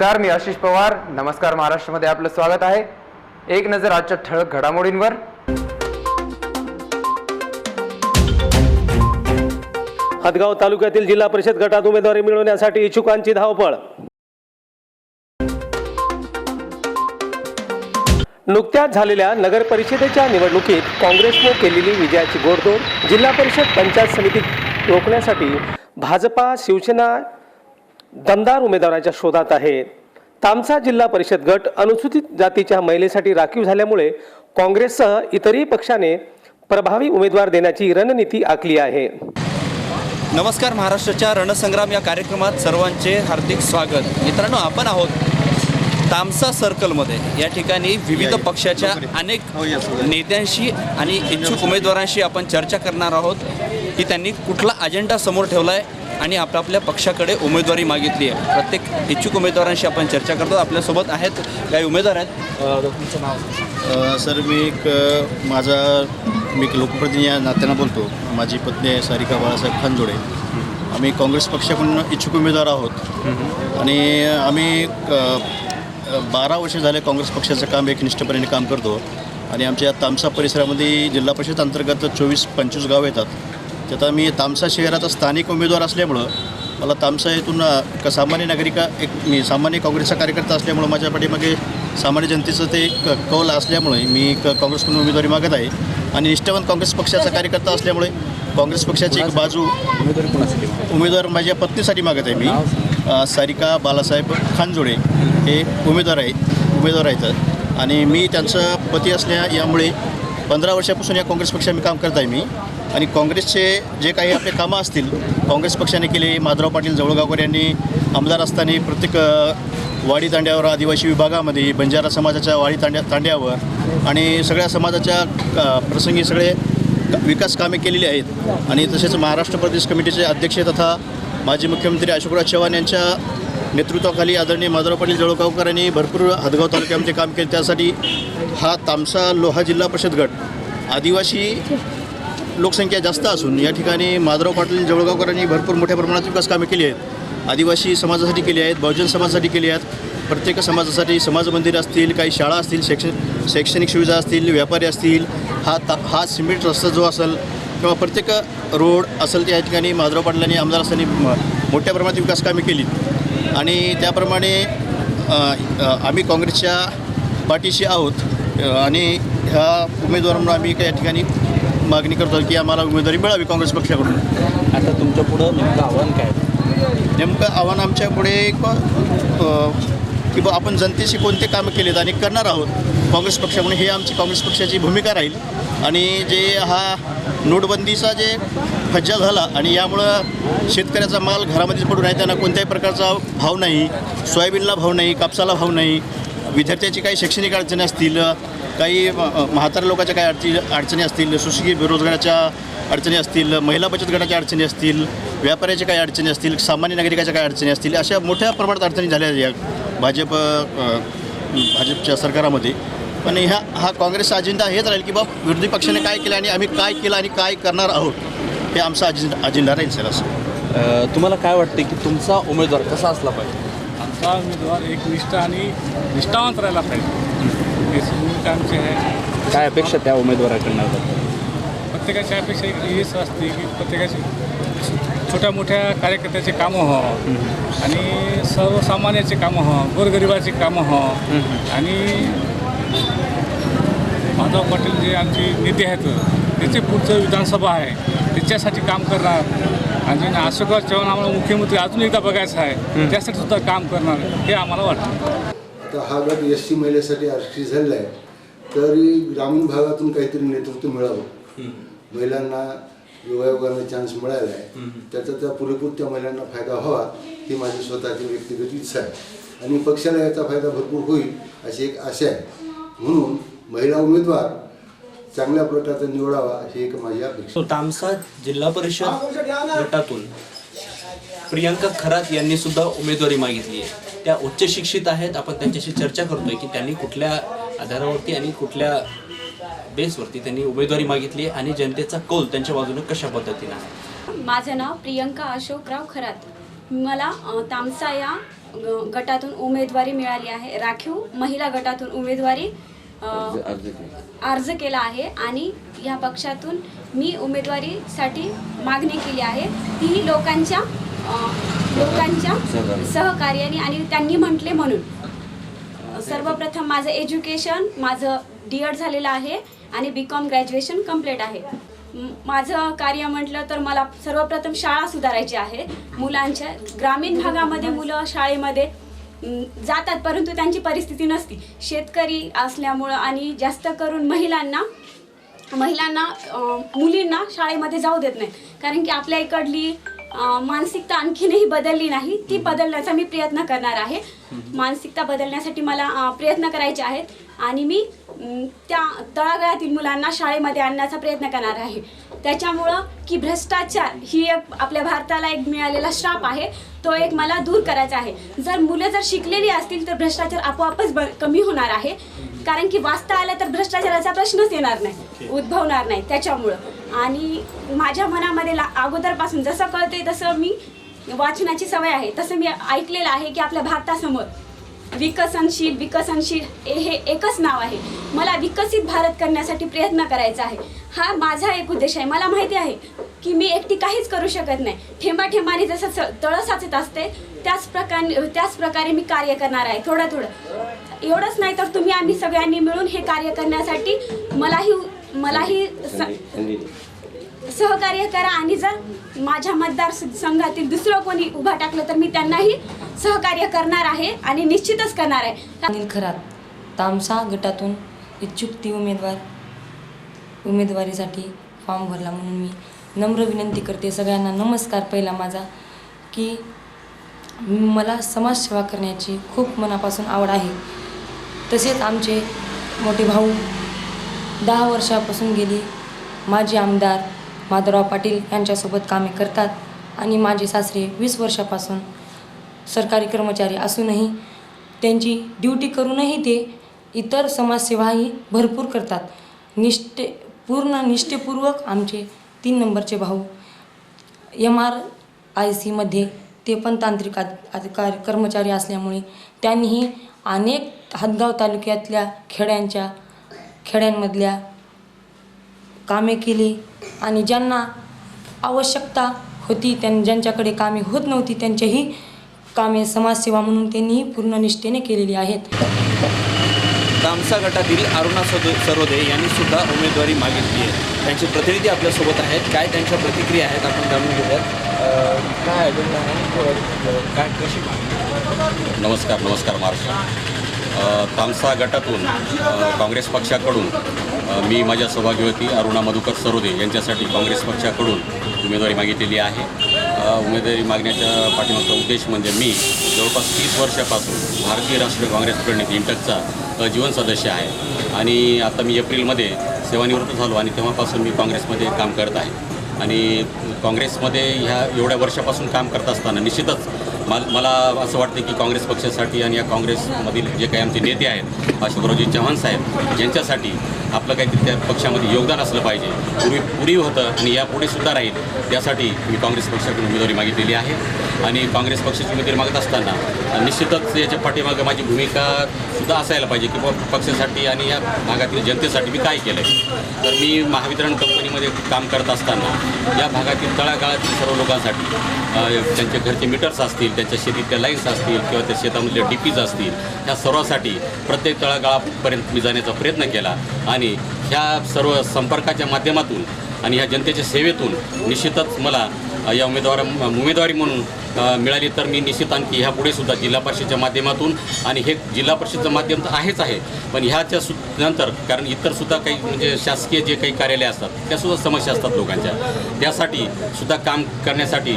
नमस्कार मी आशिष पवार. नमस्कार महाराष्ट्रामध्ये आपलं स्वागत आहे. एक नजर आजच्या ठळक घडामोडींवर. हदगाव तालुक्यातील जिल्हा परिषद गटात उमेदवारी मिळवण्यासाठी इच्छुकांची धावपळ. नुकत्याच झालेल्या नगर परिषदेच्या निवडणुकीत काँग्रेसने केलेली विजयाची गोडदोड जिल्हा परिषद पंचायत समिती रोखण्यासाठी भाजपा शिवसेना दमदार उमेदवाराच्या शोधात आहे. तामसा जिल्हा परिषद गट अनुसूचित जातीच्या महिलेसाठी राखीव झाल्यामुळे काँग्रेससह इतरही पक्षाने प्रभावी उमेदवार देण्याची रणनीती आखली आहे. नमस्कार महाराष्ट्राच्या रणसंग्राम या कार्यक्रमात सर्वांचे हार्दिक स्वागत. मित्रांनो आपण आहोत तामसा सर्कलमध्ये. या ठिकाणी विविध पक्षाच्या अनेक नेत्यांशी आणि इच्छुक उमेदवारांशी आपण चर्चा करणार आहोत. की त्यांनी कुठला अजेंडा समोर ठेवला आहे आणि आपापल्या पक्षाकडे उमेदवारी मागितली आहे. प्रत्येक इच्छुक उमेदवारांशी आपण चर्चा करतो. आपल्यासोबत आहेत काही उमेदवार आहेत. अ, तुमचं नाव? सर मी एक माझा मी एक लोकप्रतिनिधी या नात्यानं बोलतो. माझी पत्नी आहे सारिका बाळासाहेब खानजोडे आम्ही काँग्रेस पक्षाकडून इच्छुक उमेदवार आहोत. आणि आम्ही बारा वर्ष झाले काँग्रेस पक्षाचं काम एकनिष्ठपणे काम करतो. आणि आमच्या तामसा परिसरामध्ये जिल्हा परिषद अंतर्गत चोवीस पंचवीस गाव येतात. त्यात मी तामसा शहराचा स्थानिक उमेदवार असल्यामुळं मला तामसा येथून एक सामान्य नागरिका एक मी सामान्य काँग्रेसचा कार्यकर्ता असल्यामुळं माझ्या पाठीमागे सामान्य जनतेचं ते एक कौल असल्यामुळे मी क काँग्रेसकडून उमेदवारी मागत आहे. आणि निष्ठावंत काँग्रेस पक्षाचा कार्यकर्ता असल्यामुळे काँग्रेस पक्षाची एक बाजू उमेदवार माझ्या पत्नीसाठी मागत आहे मी. सारिका बालासाहेब खानजोडे हे उमेदवार आहेत उमेदवार आहेत. आणि मी त्यांचं पती असल्या यामुळे पंधरा वर्षापासून या काँग्रेस पक्षात मी काम करत आहे मी. आणि काँग्रेसचे जे काही आपले कामं असतील काँग्रेस पक्षाने केले माधवराव पाटील जवळगावकर यांनी आमदार असताना प्रत्येक वाडी तांड्यावर आदिवासी विभागामध्ये बंजारा समाजाच्या वाडी तांड्या तांड्यावर आणि सगळ्या समाजाच्या प्रसंगी सगळे विकास कामे केलेली आहेत. आणि तसेच महाराष्ट्र प्रदेश कमिटीचे अध्यक्ष तथा माजी मुख्यमंत्री अशोकराव चव्हाण यांच्या नेतृत्वाखाली आदरणीय माधवराव पाटील जळगावकर यांनी भरपूर हदगाव तालुक्यामध्ये काम केले. त्यासाठी हा तामसा लोहा जिल्हा परिषद गट आदिवासी लोकसंख्या जास्त असून या ठिकाणी माधवराव पाटील जळगावकरांनी भरपूर मोठ्या प्रमाणात विकास कामे केली आहेत. आदिवासी समाजासाठी केली आहेत बहुजन समाजासाठी केली आहेत. प्रत्येक समाजासाठी समाज मंदिर असतील काही शाळा असतील शैक्षण शैक्षणिक सुविधा असतील व्यापारी असतील हा ता हा सिमेंट रस्ता जो असेल किंवा प्रत्येक रोड असेल त्या ठिकाणी माधवराव पाटलांनी आमदार असताना म- मोठ्या प्रमाणात विकास कामे केली. आणि त्याप्रमाणे आम्ही काँग्रेसच्या पाठीशी आहोत. आणि ह्या उमेदवारांना आम्ही या ठिकाणी मागणी करतो की आम्हाला उमेदवारी मिळावी काँग्रेस पक्षाकडून आता तुमच्या पुढं नेमकं आव्हान काय आहे? नेमकं आव्हान आमच्यापुढे एक अ, की बा आपण जनतेशी कोणते कामं केलेत आणि करणार आहोत काँग्रेस पक्षाकडून ही आमची काँग्रेस पक्षाची भूमिका राहील आणि जे हा नोटबंदीचा जे फज्जा झाला आणि यामुळं शेतकऱ्याचा माल घरामध्येच पडून आहे त्यांना कोणत्याही प्रकारचा भाव नाही सोयाबीनला भाव नाही कापसाला भाव नाही विद्यार्थ्याची काही शैक्षणिक अडचणी असतील काही अ, म्हाताऱ्या लोकांच्या काही अडचणी अडचणी असतील सुशिक्षित बेरोजगाराच्या अडचणी असतील महिला बचत गटाच्या अडचणी असतील व्यापाऱ्याच्या काही अडचणी असतील सामान्य नागरिकाच्या काही अडचणी असतील अशा मोठ्या प्रमाणात अडचणी झाल्या आहेत या भाजप भाजपच्या सरकारामध्ये. पण ह्या हा काँग्रेसचा अजेंडा हेच राहील की बाबा विरोधी पक्षाने काय केलं आणि आम्ही काय केलं आणि काय करणार आहोत हे आमचा अजेंडा अजेंडा राहील सर असं. तुम्हाला काय वाटते की तुमचा उमेदवार कसा असला पाहिजे? आमचा उमेदवार एकनिष्ठ आणि निष्ठावंत राहिला पाहिजे. हे भूमिका आमची आहे. काय अपेक्षा त्या उमेदवाराकडनं? प्रत्येकाची अपेक्षा एक हीच असते की प्रत्येकाची छोट्या मोठ्या कार्यकर्त्याचे कामं हो आणि सर्वसामान्याचे कामं हो गोरगरिबाची कामं हो आणि माधव पाटील जे आमचे नेते आहेत त्याचे पुढचं विधानसभा आहे त्याच्यासाठी काम करणार. आणि अशोकराव चव्हाण आम्हाला मुख्यमंत्री अजून एकदा बघायचं आहे त्यासाठी सुद्धा काम करणार हे आम्हाला वाटतं. तर हा गट एस सी महिलेसाठी आरक्षित झालेला आहे तरी ग्रामीण भागातून काहीतरी नेतृत्व मिळावं. महिलांना योगायोगाने चान्स मिळाला आहे. त्याचा त्या पुरेपूर त्या महिलांना फायदा व्हावा ही माझी स्वतःची व्यक्तिगत इच्छा आहे. आणि पक्षाला याचा फायदा भरपूर होईल अशी एक आशा आहे. म्हणून महिला उमेदवार चांगल्या प्रकारचा निवडावा ही एक माझी अपेक्षा तामसा जिल्हा परिषद गटातून प्रियंका खरात यांनी सुद्धा उमेदवारी मागितली आहे. त्या उच्च शिक्षित आहेत. आपण त्यांच्याशी चर्चा करतोय की त्यांनी कुठल्या आधारावरती आणि कुठल्या बेसवरती त्यांनी उमेदवारी मागितली आहे आणि जनतेचा कौल त्यांच्या बाजूने कशा पद्धतीने आहे? माझं नाव प्रियंका अशोकराव खरात. मला तामसा या गटातून उमेदवारी मिळाली आहे. राखीव महिला गटातून उमेदवारी अर्ज केला. आहे आणि या पक्षातून मी उमेदवारीसाठी मागणी केली आहे. तीही लोकांच्या लोकांच्या सहकार्याने. आणि त्यांनी म्हटले म्हणून. सर्वप्रथम माझं एज्युकेशन माझं डी एड झालेलं आहे आणि बी कॉम ग्रॅज्युएशन कंप्लीट आहे. माझं कार्य म्हटलं तर मला सर्वप्रथम शाळा सुधारायची आहे. मुलांच्या ग्रामीण भागामध्ये मुलं शाळेमध्ये जातात परंतु त्यांची परिस्थिती नसती. शेतकरी असल्यामुळं आणि जास्त करून महिलांना महिलांना मुलींना शाळेमध्ये जाऊ देत नाही कारण की आपल्या इकडली मानसिकता आणखीनही बदलली नाही. ती बदलण्याचा मी प्रयत्न करणार आहे. मानसिकता बदलण्यासाठी मला प्रयत्न करायचे आहेत. आणि मी त्या तळागाळातील मुलांना शाळेमध्ये आणण्याचा प्रयत्न करणार आहे. त्याच्यामुळं की भ्रष्टाचार ही एक आपल्या भारताला एक मिळालेला श्राप आहे. तो एक मला दूर करायचा आहे. जर मुलं जर शिकलेली असतील तर भ्रष्टाचार आपोआपच ब कमी होणार आहे. कारण की वाचता आलं तर भ्रष्टाचाराचा प्रश्नच येणार नाही. उद्भवणार नाही. त्याच्यामुळं. आणि माझ्या मनामध्ये ला अगोदरपासून जसं कळते तसं मी वाचनाची सवय आहे. तसं मी ऐकलेलं आहे की आपल्या भारतासमोर विकसनशील विकसनशील हे हे एकच नाव आहे. मला विकसित भारत करण्यासाठी प्रयत्न करायचा आहे. हा माझा एक उद्देश आहे. मला माहिती आहे की मी एकटी काहीच करू शकत नाही. ठेंबा ठेंबाने जसं स- तळं साचत असते त्याच प्रकारे त्याच प्रकारे मी कार्य करणार आहे. थोडं थोडं. एवढंच नाही तर तुम्ही आम्ही सगळ्यांनी मिळून हे कार्य करण्यासाठी मलाही मलाही स- सहकार्य करा आणि जर माझ्या मतदार संघातील दुसरं कोणी उभा टाकलं तर मी त्यांनाही सहकार्य करणार आहे आणि निश्चितच करणार आहे. अनिल खरात तामसा गटातून इच्छुक ती उमेदवार उमेदवारीसाठी फॉर्म भरला म्हणून मी नम्र विनंती करते. सगळ्यांना नमस्कार पहिला माझा की मला समाजसेवा करण्याची खूप मनापासून आवड आहे. तसेच आमचे मोठे भाऊ दहा वर्षापासून गेली. माजी आमदार माधवराव पाटील यांच्यासोबत कामे करतात आणि माझे सासरे वीस वर्षापासून सरकारी कर्मचारी असूनही त्यांची ड्युटी करूनही ते इतर समाजसेवाही भरपूर करतात. निष्ठे पूर्ण निष्ठेपूर्वक आमचे तीन नंबरचे भाऊ एम आर आय सीमध्ये ते पण तांत्रिक अधि- अधिकारी कर्मचारी असल्यामुळे त्यांनीही अनेक हदगाव तालुक्यातल्या खेड्यांच्या खेड्यांमधल्या कामे केली आणि ज्यांना आवश्यकता होती त्यां ज्यांच्याकडे कामे होत नव्हती त्यांच्याही कामे समाजसेवा म्हणून त्यांनीही पूर्ण निष्ठेने केलेली आहेत. तामसा गटातील अरुणा सदो सरोदे यांनी सुद्धा उमेदवारी मागितली आहे. त्यांचे प्रतिनिधी आपल्यासोबत आहेत. काय त्यांच्या प्रतिक्रिया आहेत आपण जाणून घेऊयात. काय अजेंडा आहे? अं, काय कशी मागणी? नमस्कार नमस्कार महाराष्ट्र तामसा गटातून काँग्रेस पक्षाकडून मी माझ्या सौभाग्यवती अरुणा मधुकर सरोदे यांच्यासाठी काँग्रेस पक्षाकडून उमेदवारी मागितलेली आहे. उमेदवारी मागण्याच्या पाठीमागचा उद्देश म्हणजे मी जवळपास तीस वर्षापासून भारतीय राष्ट्रीय काँग्रेस प्रणित इंटकचा जीवन सदस्य आहे. आणि आता मी एप्रिलमध्ये सेवानिवृत्त झालो आणि तेव्हापासून मी काँग्रेसमध्ये काम करत आहे. आणि काँग्रेसमध्ये ह्या एवढ्या वर्षापासून काम करत असताना निश्चितच मला असं वाटतं की काँग्रेस पक्षासाठी आणि या काँग्रेसमधील जे काही आमचे नेते आहेत अशोकरावजी चव्हाण साहेब यांच्यासाठी आपलं काहीतरी त्या पक्षामध्ये योगदान असलं पाहिजे. पूर्वी पूर्वी होतं आणि यापुढे सुद्धा राहील. त्यासाठी मी काँग्रेस पक्षाकडून उमेदवारी मागितलेली आहे. आणि काँग्रेस पक्षाची उमेदवारी मागत असताना निश्चितच याच्या पाठीमागं माझी भूमिका सुद्धा असायला पाहिजे की पक्षासाठी आणि या भागातील जनतेसाठी मी काय केलं आहे तर मी महावितरण कंपनीमध्ये काम करत असताना या भागातील तळागाळातील सर्व लोकांसाठी त्यांचे घरचे मीटर्स असतील त्यांच्या शेतीतल्या लाईन्स असतील किंवा त्या शेतामधल्या डी पीज असतील ह्या सर्वासाठी प्रत्येक तळागाळापर्यंत मी जाण्याचा प्रयत्न केला. आणि ह्या सर्व संपर्काच्या माध्यमातून आणि ह्या जनतेच्या सेवेतून निश्चितच मला या उमेदवार उमेदवारी म्हणून मिळाली तर मी निश्चित आणखी ह्या पुढे सुद्धा जिल्हा परिषदेच्या माध्यमातून आणि हे जिल्हा परिषदचं माध्यम तर आहेच आहे पण ह्याच्या सु नंतर कारण इतर सुद्धा काही म्हणजे शासकीय जे काही कार्यालय असतात त्यासुद्धा समस्या असतात लोकांच्या. त्यासाठी सुद्धा काम करण्यासाठी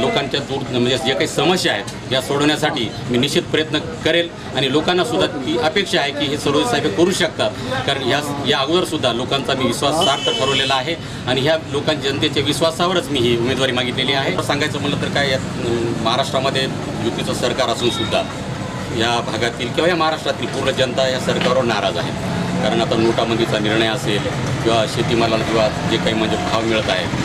लोकांच्या दूर म्हणजे जे काही समस्या आहेत या सोडवण्यासाठी मी निश्चित प्रयत्न करेल आणि लोकांना सुद्धा ती अपेक्षा आहे की हे सर्व साहेब करू शकतात. कारण ह्या या अगोदरसुद्धा लोकांचा मी विश्वास सार्थ ठरवलेला आहे आणि ह्या लोकां जनतेच्या विश्वासावरच मी ही उमेदवारी मागितलेली आहे. सांगायचं म्हणलं तर काय यात महाराष्ट्रामध्ये युतीचं सरकार असून सुद्धा या भागातील किंवा या महाराष्ट्रातील पूर्ण जनता या सरकारवर नाराज आहे. कारण आता नोटाबंदीचा निर्णय असेल किंवा शेतीमालाला किंवा जे काही म्हणजे भाव मिळत आहे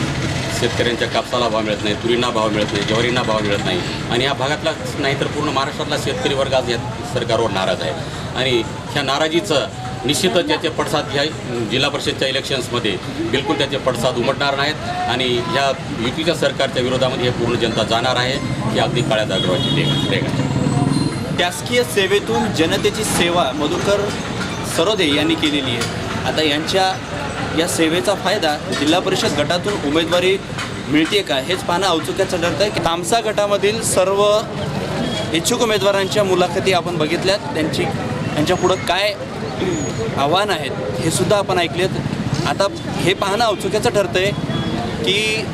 शेतकऱ्यांच्या कापसाला भाव मिळत नाही तुरींना भाव मिळत नाही ज्वारींना भाव मिळत नाही आणि या भागातलाच नाही तर पूर्ण महाराष्ट्रातला शेतकरी वर्ग आज या सरकारवर नाराज आहे. आणि ह्या नाराजीचं निश्चितच याचे पडसाद ह्या जिल्हा परिषदच्या इलेक्शन्समध्ये बिलकुल त्याचे पडसाद उमटणार नाहीत आणि ह्या युतीच्या सरकारच्या विरोधामध्ये हे पूर्ण जनता जाणार आहे ही अगदी काळ्या दागरवाची शासकीय सेवेतून जनतेची सेवा मधुकर सरोदे यांनी केलेली आहे. आता यांच्या या सेवेचा फायदा जिल्हा परिषद गटातून उमेदवारी मिळते का हेच पाहणं औचुक्याचं ठरतं की तामसा गटामधील सर्व इच्छुक उमेदवारांच्या मुलाखती आपण बघितल्यात त्यांची यांच्यापुढं काय आव्हान आहेत हे सुद्धा आपण ऐकलेत. आता हे पाहणं औत्सुक्याचं ठरतं आहे की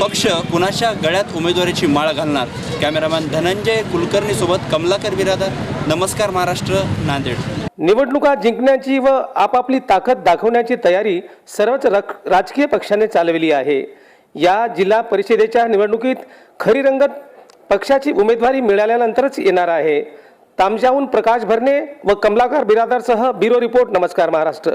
पक्ष कुणाच्या गळ्यात उमेदवारीची माळ घालणार? कॅमेरामॅन धनंजय कुलकर्णीसोबत कमलाकर बिरादर. नमस्कार महाराष्ट्र नांदेड. निवडणुका जिंकण्याची व आपापली ताकद दाखवण्याची तयारी सर्वच राजकीय पक्षाने चालवली आहे. या जिल्हा परिषदेच्या निवडणुकीत खरी रंगत पक्षाची उमेदवारी मिळाल्यानंतरच येणार आहे. तामजाहून प्रकाश भरणे व कमलाकर बिरादरसह ब्युरो रिपोर्ट नमस्कार महाराष्ट्र.